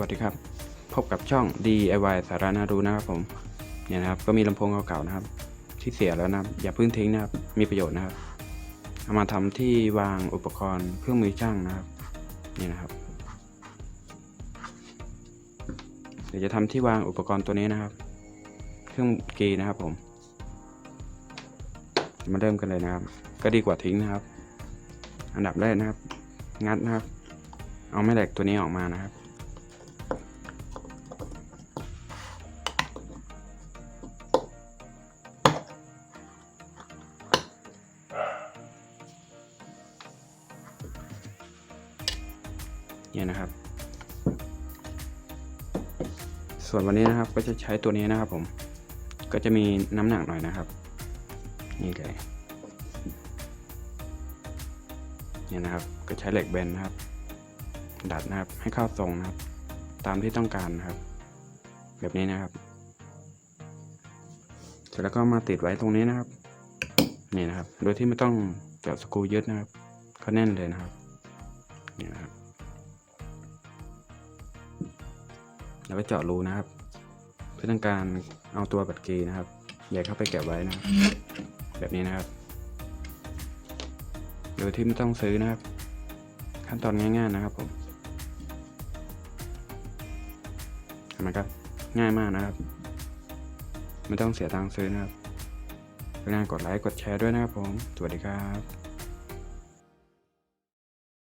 วัสดีครับ พบกับช่อง DIY สาระน่ารู้นะครับผมเนี่ยนะครับก็มีลำโพงเก่าๆนะครับ ที่เสียแล้วนะอย่าเพิ่งทิ้งนะครับมีประโยชน์นะครับเอามาทำที่วางอุปกรณ์เครื่องมือช่างนะครับนี่นะครับ เดี๋ยวจะทำที่วางอุปกรณ์ตัวนี้นะครับ เครื่องกรีนะครับผม มาเริ่มกันเลยนะครับ ก็ดีกว่าทิ้งนะครับ อันดับแรกนะครับ งัดนะครับ เอาแม่เหล็กตัวนี้ออกมานะครับ เนี่ยนะครับ ส่วนวันนี้นะครับก็จะใช้ตัวนี้นะครับ ผม ก็จะมีน้ำหนักหน่อยนะครับ นี่เลยเนี่ยนะครับ ก็ใช้เหล็กแบนนะครับ ดัดนะครับ ให้เข้าทรงนะครับ ตามที่ต้องการนะครับ แบบนี้นะครับ เสร็จแล้วก็มาติดไว้ตรงนี้นะครับ นี่นะครับ โดยที่ไม่ต้องเจาะสกรูยึดนะครับ ก็แน่นเลยนะครับ แล้วก็เจาะรูนะครับ เพื่อต้องการเอาตัวบัตรกีนะครับแยกเข้าไปเก็บไว้นะครับ แบบนี้นะครับโดยที่ไม่ต้องซื้อนะครับ ขั้นตอนง่ายๆนะครับผมเห็นไหมครับง่ายมากนะครับ ไม่ต้องเสียตังค์ซื้อนะครับเพื่อนกดไลค์กดแชร์ด้วยนะครับผม สวัสดีครับ